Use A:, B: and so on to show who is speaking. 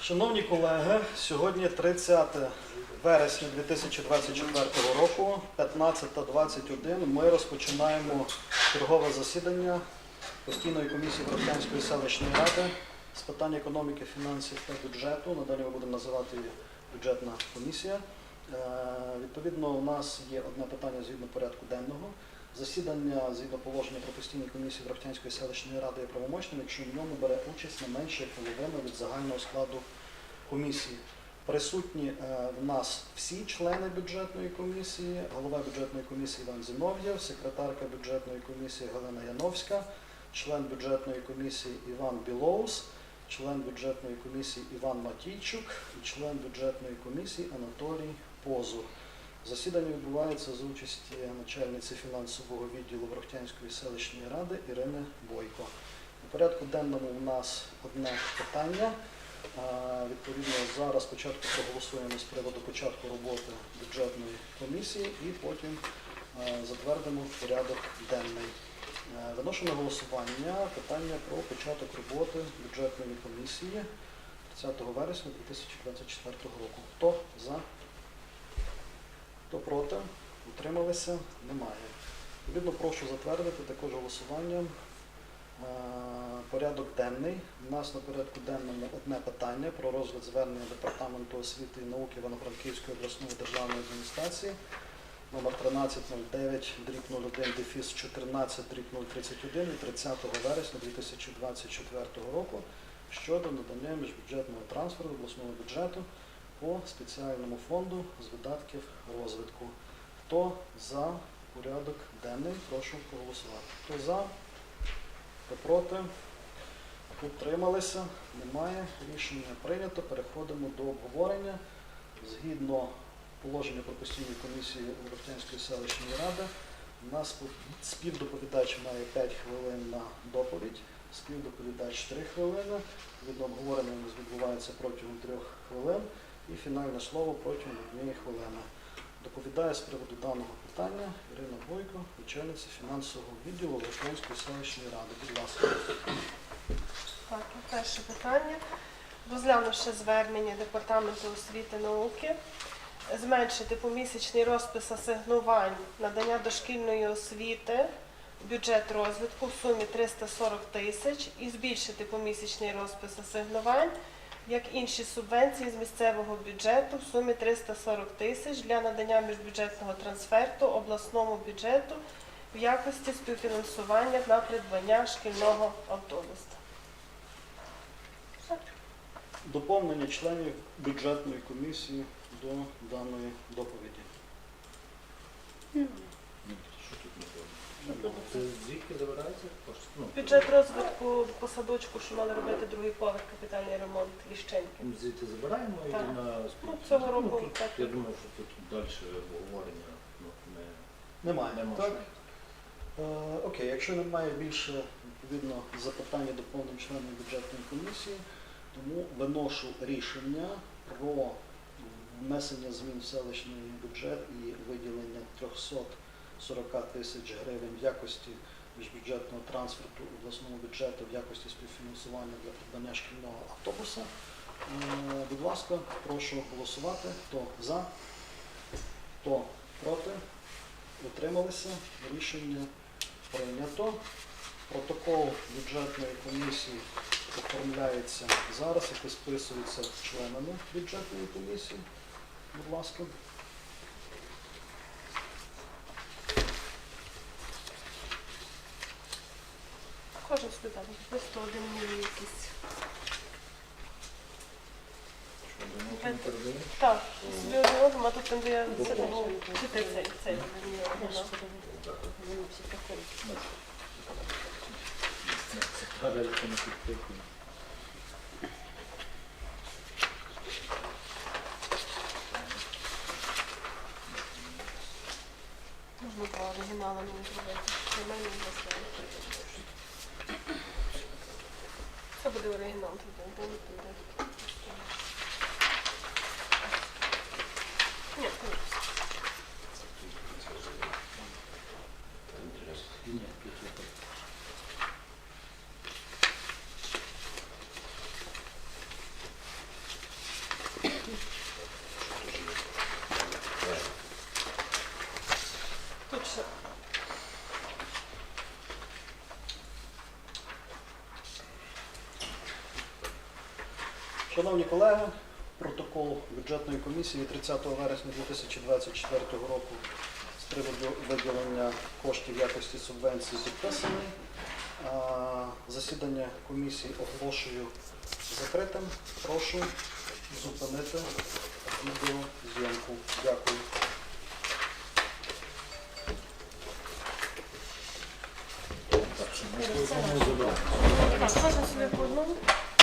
A: Шановні колеги, сьогодні 30 вересня 2024 року, 15.21, ми розпочинаємо чергове засідання постійної комісії Борохтянської селищної ради з питань економіки, фінансів та бюджету. Надалі ми будемо називати її бюджетна комісія. Е, відповідно, у нас є одне питання згідно порядку денного. Засідання згідно положення про постійні комісії Ворохтянської селищної ради є правомочним, якщо в ньому бере участь не менше як половина від загального складу комісії. Присутні е, в нас всі члени бюджетної комісії, голова бюджетної комісії Іван Зінов'єв, секретарка бюджетної комісії Галина Яновська, член бюджетної комісії Іван Білоус, член бюджетної комісії Іван Матійчук і член бюджетної комісії Анатолій Позур. Засідання відбувається за участі начальниці фінансового відділу Ворохтянської селищної ради Ірини Бойко. У порядку денному у нас одне питання. Відповідно, зараз спочатку проголосуємо з приводу початку роботи бюджетної комісії і потім затвердимо порядок денний. Виношу на голосування питання про початок роботи бюджетної комісії 30 вересня 2024 року. Хто за? Хто проти? Утрималися? Немає. Відповідно, прошу затвердити також голосуванням е, порядок денний. У нас на порядку денному одне питання про розгляд звернення Департаменту освіти і науки Івано-Франківської обласної державної адміністрації номер 1309 дріб 01 дефіс 14 дріб 031 від 30 вересня 2024 року щодо надання міжбюджетного трансферу обласного бюджету по спеціальному фонду з видатків розвитку. Хто за порядок денний, прошу проголосувати. Хто за, хто проти, утрималися, немає. Рішення прийнято. Переходимо до обговорення. Згідно положення про постійну комісію Ворохтянської селищної ради, у нас співдоповідач має 5 хвилин на доповідь, співдоповідач 3 хвилини. Відно обговорення у нас відбувається протягом 3 хвилин і фінальне слово протягом однієї хвилини. Доповідає з приводу даного питання Ірина Бойко, начальниця фінансового відділу Ворохтянської селищної ради. Будь ласка.
B: Так, перше питання. Розглянувши звернення Департаменту освіти і науки, зменшити помісячний розпис асигнувань надання дошкільної освіти, бюджет розвитку в сумі 340 тисяч і збільшити помісячний розпис асигнувань, як інші субвенції з місцевого бюджету в сумі 340 тисяч для надання міжбюджетного трансферту обласному бюджету в якості співфінансування на придбання шкільного автобуса.
A: Доповнення членів бюджетної комісії до даної доповіді.
C: Це звідки забирається кошти? Ну,
B: Бюджет розвитку по садочку, що мали робити другий поверх капітальний ремонт Ліщенки.
C: Ми звідти забираємо і
B: Так.
C: на
B: Ну, цього року
C: Ну, тут,
B: так.
C: я думаю, що тут далі обговорення ну, не,
A: Немає.
C: не
A: так? Е, окей, якщо немає більше відповідно запитань до повним членів бюджетної комісії, тому виношу рішення про внесення змін в селищний бюджет і виділення 340 тисяч гривень в якості міжбюджетного трансферту обласному бюджету в якості співфінансування для придбання шкільного автобуса. Е, Будь ласка, прошу голосувати. Хто за, хто проти, утрималися. Рішення прийнято. Протокол бюджетної комісії оформляється зараз і підписується членами бюджетної комісії. Будь ласка.
B: Кожен собі там просто один мій якийсь.
C: Не?
B: Так, собі один а тут він дає це ну, чи ти цей, цей.
C: Електронно.
B: Можна два оригінали мені зробити. Для мене і для Adorei, não,
C: tô tentando tudo aqui.
A: Шановні колеги, протокол бюджетної комісії 30 вересня 2024 року з приводу виділення коштів якості субвенції підписаний. Засідання комісії оголошую закритим. Прошу зупинити